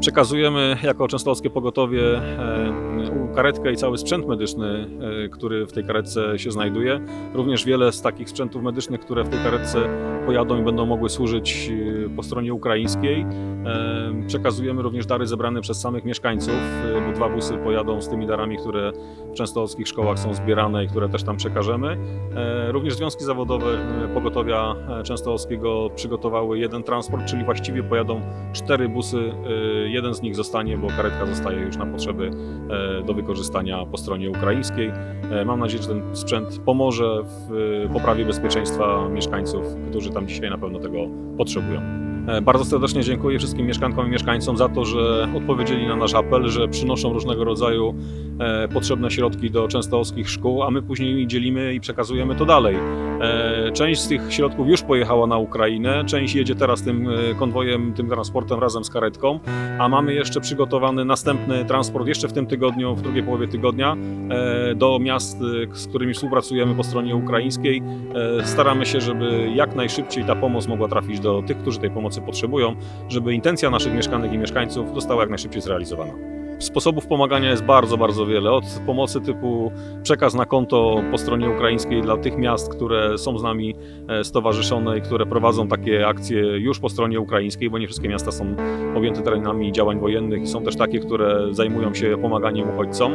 Przekazujemy jako Częstochowskie Pogotowie e, karetkę i cały sprzęt medyczny, e, który w tej karetce się znajduje. Również wiele z takich sprzętów medycznych, które w tej karetce pojadą i będą mogły służyć e, po stronie ukraińskiej. Przekazujemy również dary zebrane przez samych mieszkańców, bo dwa busy pojadą z tymi darami, które w częstochowskich szkołach są zbierane i które też tam przekażemy. Również związki zawodowe pogotowia częstochowskiego przygotowały jeden transport, czyli właściwie pojadą cztery busy. Jeden z nich zostanie, bo karetka zostaje już na potrzeby e, do wykorzystania po stronie ukraińskiej. E, Mam nadzieję, że ten sprzęt pomoże w e, poprawie bezpieczeństwa mieszkańców, którzy tam dzisiaj na pewno tego potrzebują. E, Bardzo serdecznie dziękuję wszystkim mieszkankom i mieszkańcom za to, że odpowiedzieli na nasz apel, że przynoszą różnego rodzaju e, potrzebne środki do częstochowskich szkół, a my później dzielimy i przekazujemy to dalej. E, Część z tych środków już pojechała na Ukrainę, część jedzie teraz tym konwojem, tym transportem razem z karetką, a mamy jeszcze przygotowany następny transport jeszcze w tym tygodniu, w drugiej połowie tygodnia do miast, z którymi współpracujemy po stronie ukraińskiej. Staramy się, żeby jak najszybciej ta pomoc mogła trafić do tych, którzy tej pomocy potrzebują, żeby intencja naszych mieszkanek i mieszkańców została jak najszybciej zrealizowana. Sposobów pomagania jest bardzo, bardzo wiele. Od pomocy typu przekaz na konto po stronie ukraińskiej dla tych miast, które są z nami e, stowarzyszone i które prowadzą takie akcje już po stronie ukraińskiej, bo nie wszystkie miasta są objęte terenami działań wojennych i są też takie, które zajmują się pomaganiem uchodźcom.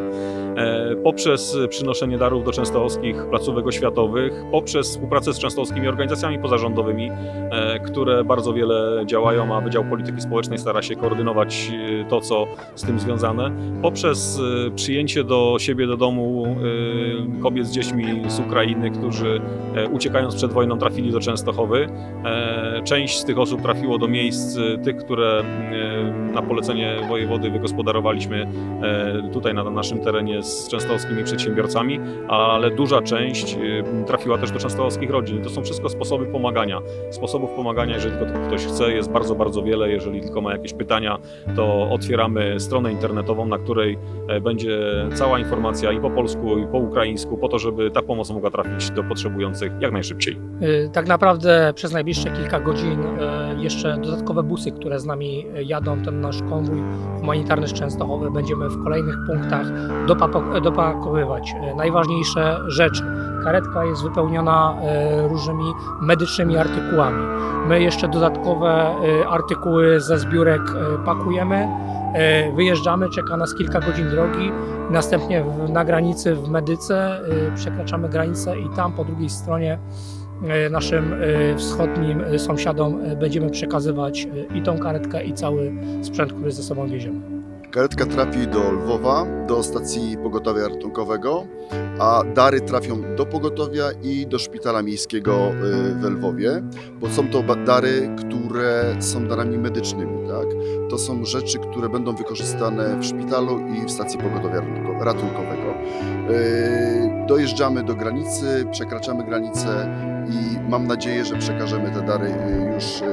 E, Poprzez przynoszenie darów do częstochowskich placówek oświatowych, poprzez współpracę z częstochowskimi organizacjami pozarządowymi, e, które bardzo wiele działają, a Wydział Polityki Społecznej stara się koordynować to, co z tym związane, poprzez e, przyjęcie do siebie do domu e, kobiet z dziećmi z Ukrainy, którzy e, uciekając przed wojną trafili do Częstochowy. E, Część z tych osób trafiło do miejsc e, tych, które na polecenie wojewody wygospodarowaliśmy e, tutaj na naszym terenie z częstochowskimi przedsiębiorcami, ale duża część trafiła też do częstochowskich rodzin. To są wszystko sposoby pomagania. Sposobów pomagania, jeżeli tylko ktoś chce, jest bardzo, bardzo wiele. Jeżeli tylko ma jakieś pytania, to otwieramy stronę internetową, na której e, będzie cała informacja i po polsku, i po ukraińsku, po to, żeby ta pomoc mogła trafić do potrzebujących jak najszybciej. Y, Tak naprawdę przez najbliższe kilka godzin y, jeszcze dodatkowe busy, które z nami jadą, ten nasz konwój humanitarny z Częstochowy, będziemy w kolejnych punktach dopakowywać najważniejsze rzeczy. Karetka jest wypełniona y, różnymi medycznymi artykułami. My jeszcze dodatkowe y, artykuły ze zbiórek y, pakujemy, wyjeżdżamy, czeka nas kilka godzin drogi. Następnie na granicy w Medyce przekraczamy granicę i tam po drugiej stronie e, naszym e, wschodnim e, sąsiadom e, będziemy przekazywać e, i tą karetkę, i cały sprzęt, który ze sobą wieziemy. Karetka trafi do Lwowa, do stacji pogotowia ratunkowego, a dary trafią do pogotowia i do szpitala miejskiego y, w Lwowie, bo są to dary, które są darami medycznymi. Tak? To są rzeczy, które będą wykorzystane w szpitalu i w stacji pogotowia ratunko- ratunkowego. Y, Dojeżdżamy do granicy, przekraczamy granicę i mam nadzieję, że przekażemy te dary y, już y,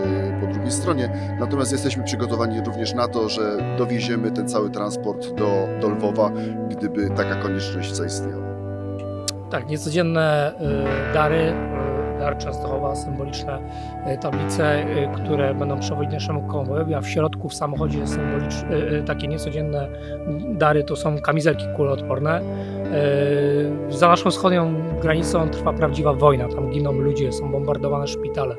po drugiej stronie. Natomiast jesteśmy przygotowani również na to, że dowieziemy ten cały transport do, do Lwowa, gdyby taka konieczność zaistniała. Tak, niecodzienne e, dary, dar Częstochowa, symboliczne e, tablice, e, które będą przewodzić naszemu konwojowi, a w środku w samochodzie symbolicz, e, takie niecodzienne dary to są kamizelki kuloodporne. Za naszą wschodnią granicą trwa prawdziwa wojna, tam giną ludzie, są bombardowane szpitale.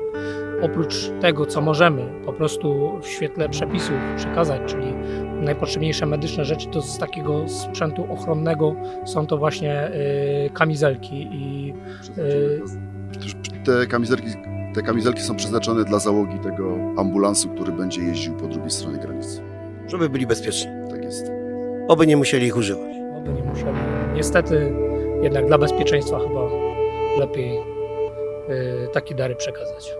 Oprócz tego, co możemy po prostu w świetle przepisów przekazać, czyli najpotrzebniejsze medyczne rzeczy, to z takiego sprzętu ochronnego są to właśnie kamizelki i y, Te kamizelki, te kamizelki są przeznaczone dla załogi tego ambulansu, który będzie jeździł po drugiej stronie granicy. żeby byli bezpieczni. Tak jest. Oby nie musieli ich używać. oby nie musieli. Niestety jednak dla bezpieczeństwa chyba lepiej y, takie dary przekazać.